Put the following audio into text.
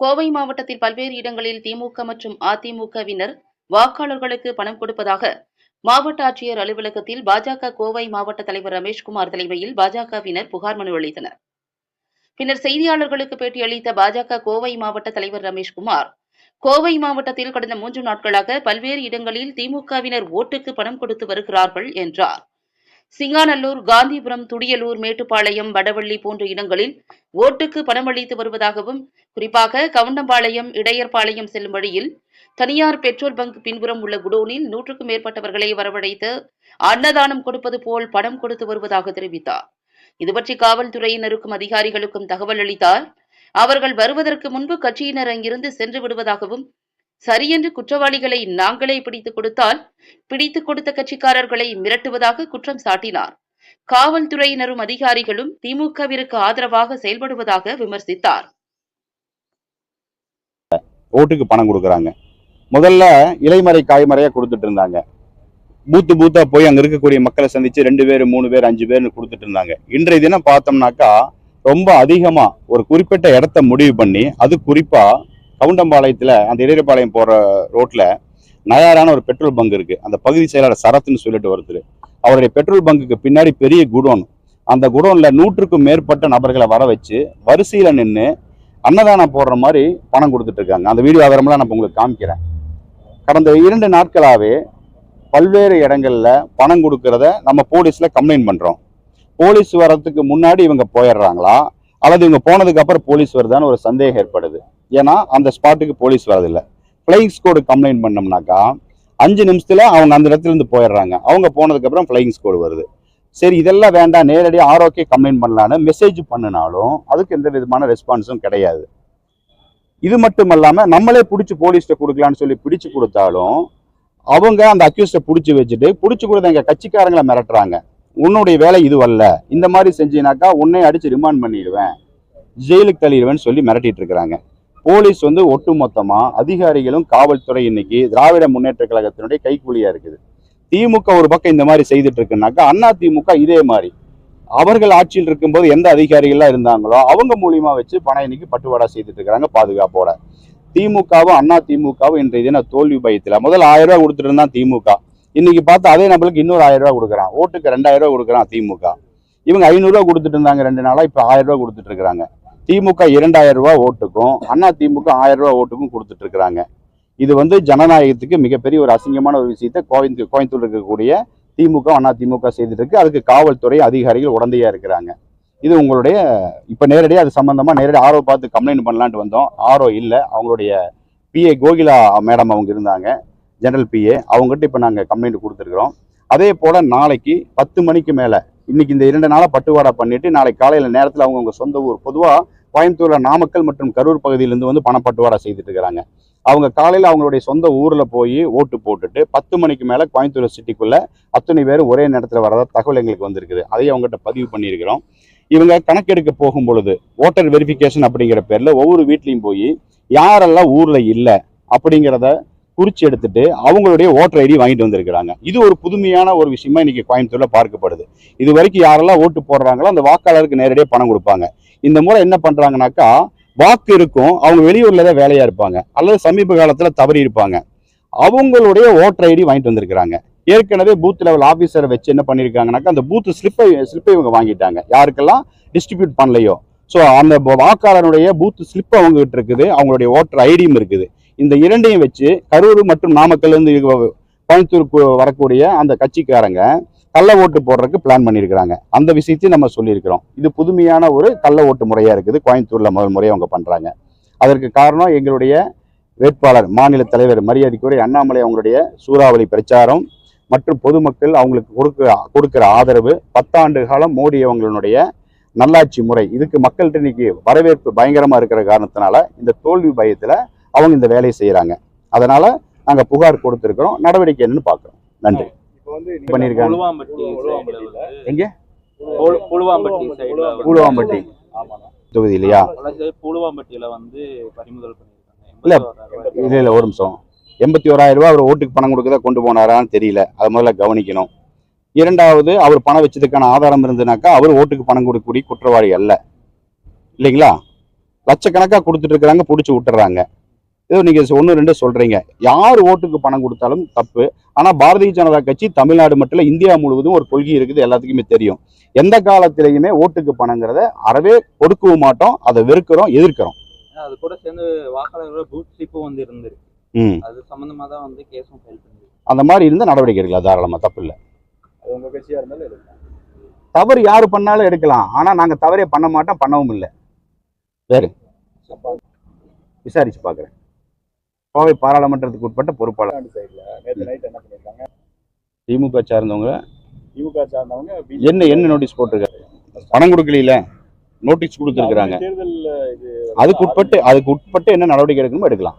கோவை மாவட்டத்தில் பல்வேறு இடங்களில் திமுக மற்றும் அதிமுகவினர் வாக்காளர்களுக்கு பணம் கொடுப்பதாக மாவட்ட ஆட்சியர் அலுவலகத்தில் பாஜக கோவை மாவட்ட தலைவர் ரமேஷ்குமார் தலைமையில் பாஜகவினர் புகார் மனு அளித்தனர். பின்னர் செய்தியாளர்களுக்கு பேட்டியளித்த பாஜக கோவை மாவட்ட தலைவர் ரமேஷ்குமார் கோவை மாவட்டத்தில் கடந்த மூன்று நாட்களாக பல்வேறு இடங்களில் திமுகவினர் ஓட்டுக்கு பணம் கொடுத்து வருகிறார்கள் என்றார். சிங்காநல்லூர் காந்திபுரம் துடியலூர் மேட்டுப்பாளையம் வடவள்ளி போன்ற இடங்களில் ஓட்டுக்கு பணம் அளித்து வருவதாகவும் குறிப்பாக கவுண்டம்பாளையம் இடையர்பாளையம் செல்லும் வழியில் தனியார் பெட்ரோல் பங்க் பின்புறம் உள்ள குடோனில் நூற்றுக்கும் மேற்பட்டவர்களை வரவழைத்து அன்னதானம் கொடுப்பது போல் பணம் கொடுத்து வருவதாக தெரிவித்தார். இதுபற்றி காவல்துறையினருக்கும் அதிகாரிகளுக்கும் தகவல் அளித்தார். அவர்கள் வருவதற்கு முன்பு கட்சியினர் அங்கிருந்து சென்று விடுவதாகவும் சரியென்று குற்றவாளிகளை நாங்களே பிடித்துக் கொடுத்தால் பிடித்துக் கொடுத்த கட்சிக்காரர்களை மிரட்டுவதாக குற்றம் சாட்டினார். காவல்துறையினரும் அதிகாரிகளும் திமுகவிற்கு ஆதரவாக செயல்படுவதாக விமர்சித்தார். ஓட்டுக்கு பணம் கொடுக்குறாங்க. முதல்ல இலைமறை காய்மறையா கொடுத்துட்டு இருந்தாங்க. பூத்து பூத்தா போய் அங்க இருக்கக்கூடிய மக்களை சந்திச்சு ரெண்டு பேர் மூணு பேர் அஞ்சு பேர்னு கொடுத்துட்டு இருந்தாங்க. இன்றைய தினம் பார்த்தோம்னாக்கா ரொம்ப அதிகமா ஒரு குறிப்பிட்ட இடத்த முடிவு பண்ணி அது குறிப்பா கவுண்டம்பாளையத்தில் அந்த இடையப்பாளையம் போகிற ரோட்டில் நயாரான ஒரு பெட்ரோல் பங்க் இருக்குது அந்த பகுதி செயலாளர் சரத்னு சொல்லிட்டு ஒருத்தர். அவருடைய பெட்ரோல் பங்குக்கு பின்னாடி பெரிய குடோன். அந்த குடோனில் நூற்றுக்கும் மேற்பட்ட நபர்களை வர வச்சு வரிசையில் நின்று அன்னதானம் போடுற மாதிரி பணம் கொடுத்துட்டு இருக்காங்க. அந்த வீடியோ ஆதாரம்லாம் நான் உங்களுக்கு காமிக்கிறேன். கடந்த இரண்டு நாட்களாகவே பல்வேறு இடங்களில் பணம் கொடுக்கறத நம்ம போலீஸில் கம்ப்ளைண்ட் பண்ணுறோம் போலீஸ் வரத்துக்கு முன்னாடி இவங்க போயிடுறாங்களா? அல்லது இவங்க போனதுக்கு அப்புறம் போலீஸ் வருதான்னு ஒரு சந்தேகம் ஏற்படுது. ஏன்னா அந்த ஸ்பாட்டுக்கு போலீஸ் வரதில்லை ஃப்ளைங் ஸ்கோடு கம்ப்ளைண்ட் பண்ணோம்னாக்கா அஞ்சு நிமிஷத்தில் அவங்க அந்த இடத்துல இருந்து போயிடுறாங்க. அவங்க போனதுக்கப்புறம் ஃப்ளைங் ஸ்கோடு வருது. சரி இதெல்லாம் வேண்டாம் நேரடியாக ஆரோக்கிய கம்ப்ளைண்ட் பண்ணலான்னு மெசேஜ் பண்ணினாலும் அதுக்கு எந்த விதமான ரெஸ்பான்ஸும் கிடையாது. இது மட்டும் இல்லாமல் நம்மளே பிடிச்சி போலீஸ்கிட்ட கொடுக்கலான்னு சொல்லி பிடிச்சு கொடுத்தாலும் அவங்க அந்த அக்யூஸ்டை பிடிச்சி வச்சுட்டு பிடிச்சி கொடுத்த எங்கள் கட்சிக்காரங்களை மிரட்டுறாங்க. உன்னுடைய வேலை இது அல்ல. இந்த மாதிரி செஞ்சினாக்கா உன்னை அடித்து ரிமாண்ட் பண்ணிடுவேன். ஜெயிலுக்கு தள்ளிடுவேன்னு சொல்லி மிரட்டிட்டு இருக்கிறாங்க. போலீஸ் வந்து ஒட்டுமொத்தமா அதிகாரிகளும் காவல்துறை இன்னைக்கு திராவிட முன்னேற்ற கழகத்தினுடைய கைக்கூலியா இருக்குது. திமுக ஒரு பக்கம் இந்த மாதிரி செய்துட்டு இருக்குனாக்கா அண்ணா திமுக இதே மாதிரி. அவர்கள் ஆட்சியில் இருக்கும்போது எந்த அதிகாரிகள்லாம் இருந்தாங்களோ அவங்க மூலியமா வச்சு பணம் இன்னைக்கு பட்டுவாடா செய்துட்டு இருக்கிறாங்க பாதுகாப்போட. திமுகவும் அண்ணா திமுகவும் இன்றைய தினம் தோல்வி பயத்தில். முதல் ஆயிரம் ரூபாய் கொடுத்துட்டு இருந்தான் திமுக. இன்னைக்கு பார்த்தா அதே நம்மளுக்கு இன்னொரு ஆயிரம் ரூபாய் கொடுக்குறான். ஓட்டுக்கு ரெண்டாயிரம் ரூபாய் கொடுக்குறான் திமுக. இவங்க ஐநூறுரூவா கொடுத்துட்டு இருந்தாங்க ரெண்டு நாளாக இப்போ ஆயிரம் ரூபாய் கொடுத்துட்டு இருக்கிறாங்க திமுக இரண்டாயிரம் ரூபாய் ஓட்டுக்கும் அண்ணா திமுக ஆயிரம் ரூபா ஓட்டுக்கும் கொடுத்துட்டு இருக்கிறாங்க. இது வந்து ஜனநாயகத்துக்கு மிகப்பெரிய ஒரு அசிங்கமான ஒரு விஷயத்தை கோயம்பு கோயம்புத்தூர் இருக்கக்கூடிய திமுக அண்ணா திமுக செய்துட்டு இருக்கு. அதுக்கு காவல்துறை அதிகாரிகள் உடந்தையா இருக்கிறாங்க. இது உங்களுடைய இப்ப நேரடியாக அது சம்பந்தமா நேரடியாக ஆரோ பார்த்து கம்ப்ளைண்ட் பண்ணலான்ட்டு வந்தோம். ஆரோ இல்லை. அவங்களுடைய பிஏ கோகிலா மேடம் அவங்க இருந்தாங்க. ஜெனரல் பிஏ அவங்ககிட்ட இப்போ நாங்கள் கம்ப்ளைண்ட் கொடுத்துருக்குறோம். அதே போல் நாளைக்கு பத்து மணிக்கு மேலே இன்னைக்கு இந்த இரண்டு நாளாக பட்டுவாடா பண்ணிட்டு நாளைக்கு காலையில் நேரத்தில் அவங்கவுங்க சொந்த ஊர் பொதுவாக கோயம்புத்தூர்ல நாமக்கல் மற்றும் கரூர் பகுதியிலேருந்து வந்து பணப்பட்டுவாடா செய்துட்டு இருக்கிறாங்க அவங்க காலையில் அவங்களுடைய சொந்த ஊரில் போய் ஓட்டு போட்டுட்டு பத்து மணிக்கு மேலே கோயம்புத்தூர் சிட்டிக்குள்ளே அத்தனை பேர் ஒரே நேரத்தில் வரதா தகவல் எங்களுக்கு வந்திருக்குது. அதையும் அவங்ககிட்ட பதிவு பண்ணியிருக்கிறோம். இவங்க கணக்கெடுக்க போகும் பொழுது ஓட்டர் வெரிஃபிகேஷன் அப்படிங்கிற பேரில் ஒவ்வொரு வீட்லேயும் போய் யாரெல்லாம் ஊரில் இல்லை அப்படிங்கிறத குறிச்சு எடுத்துட்டு அவங்களுடைய ஓட்டர் ஐடி வாங்கிட்டு வந்திருக்கிறாங்க. இது ஒரு புதுமையான ஒரு விஷயமா இன்னைக்கு கோயம்புத்தூர்ல பார்க்கப்படுது. இது வரைக்கும் யாரெல்லாம் ஓட்டு போடுறாங்களோ அந்த வாக்காளருக்கு நேரடியாக பணம் கொடுப்பாங்க. இந்த முறை என்ன பண்றாங்கனாக்கா வாக்கு இருக்கும் அவங்க வெளியூர்ல தான் வேலையா இருப்பாங்க. அல்லது சமீப காலத்துல தவறி இருப்பாங்க. அவங்களுடைய ஓட்டர் ஐடி வாங்கிட்டு வந்திருக்கிறாங்க. ஏற்கனவே பூத் லெவல் ஆபீசரை வச்சு என்ன பண்ணியிருக்காங்கனாக்கா அந்த பூத் ஸ்லிப்பை ஸ்லிப்பை இவங்க வாங்கிட்டாங்க. யாருக்கெல்லாம் டிஸ்ட்ரிபியூட் பண்ணலையோ. ஸோ அந்த வாக்காளருடைய பூத் ஸ்லிப் அவங்ககிட்ட இருக்குது. அவங்களுடைய ஓட்டர் ஐடியும் இருக்குது. இந்த இரண்டையும் வச்சு கரூர் மற்றும் நாமக்கல்லேருந்து கோயம்புத்தூருக்கு வரக்கூடிய அந்த கட்சிக்காரங்க கள்ள ஓட்டு போடுறதுக்கு பிளான் பண்ணியிருக்கிறாங்க. அந்த விஷயத்தையும் நம்ம சொல்லியிருக்கிறோம். இது புதுமையான ஒரு கள்ள ஓட்டு முறையாக இருக்குது. கோயம்புத்தூரில் முதல் முறையை அவங்க பண்ணுறாங்க அதற்கு காரணம் எங்களுடைய வேட்பாளர் மாநில தலைவர் மரியாதைக்குரிய அண்ணாமலை அவங்களுடைய சூறாவளி பிரச்சாரம் மற்றும் பொதுமக்கள் அவங்களுக்கு கொடுக்க கொடுக்குற ஆதரவு பத்தாண்டு காலம் மோடி அவங்களுடைய நல்லாட்சி முறை. இதுக்கு மக்கள்கிட்ட இன்னைக்கு வரவேற்பு பயங்கரமாக இருக்கிற காரணத்தினால இந்த தோல்வி பயத்தில் அவங்க இந்த வேலையை செய்யறாங்க. அதனால நாங்க புகார் கொடுத்திருக்கிறோம். நடவடிக்கை என்னன்னு பாக்குறோம். நன்றி. இப்போ வந்து நீங்க பண்ணியிருக்காங்க. எங்க? புழுவாம்பட்டி. தொகுதி இல்லையா? வலசை புழுவாம்பட்டியில வந்து பறிமுதல் பண்ணியிருக்காங்க. இல்ல. இல்ல இல்ல ஒரு நிமிஷம். எண்பத்தி ஓராயிரம் ரூபாய் அவர் ஓட்டுக்கு பணம் கொடுக்கறத கொண்டு போனாரான்னு தெரியல. அதை முதல்ல கவனிக்கணும். இரண்டாவது அவர் பணம் வச்சதுக்கான ஆதாரம் இருந்ததுனாக்கா அவர் ஓட்டுக்கு பணம் கொடுக்கக்கூடிய குற்றவாளி அல்ல. இல்லைங்களா? லட்சக்கணக்காக கொடுத்துட்டு இருக்கிறாங்க பிடிச்சி விட்டுறாங்க. இது நீங்க ஒன்று ரெண்டு சொல்றீங்க. யார் ஓட்டுக்கு பணம் கொடுத்தாலும் தப்பு. ஆனா பாரதிய ஜனதா கட்சி தமிழ்நாடு மட்டும் இல்ல இந்தியா முழுவதும் ஒரு கொள்கை இருக்குது எல்லாத்துக்குமே தெரியும். எந்த காலத்திலையுமே ஓட்டுக்கு பணங்கிறத அறவே கொடுக்கவும் மாட்டோம் அதை வெறுக்கிறோம் எதிர்க்கிறோம். அது கூட சேர்ந்து வாக்காளர்களோட பூத் ஸ்லிப்பும் வந்து இருந்திருக்கு. ம். அது சம்பந்தமா தான் வந்து கேஸும் ஃபைல் அந்த மாதிரி இருந்த நடவடிக்கை எடுக்கலாம் தாராளமா தப்பு இல்லை. அது உங்க கட்சியா இருந்தாலும் எடுக்கலாம். தவறு யாரு பண்ணாலும் எடுக்கலாம். ஆனா நாங்க தவறே பண்ண மாட்டோம் பண்ணவும் இல்லை. வேறு? விசாரிச்சு பார்க்குறேன் கோவை பாராளுமன்றத்துக்கு உட்பட்ட பொறுப்பாளர். சைடுல நேற்று நைட் என்ன பண்ணிருக்காங்க? திமுக சார்ந்தவங்க திமுக சார்ந்தவங்க என்ன என்ன நோட்டீஸ் போட்டிருக்காரு பணம் கொடுக்கல நோட்டீஸ் கொடுத்துருக்குறாங்க. அதுக்கு உட்பட்டு அதுக்கு உட்பட்டு என்ன நடவடிக்கை எடுக்கணுமோ எடுக்கலாம்.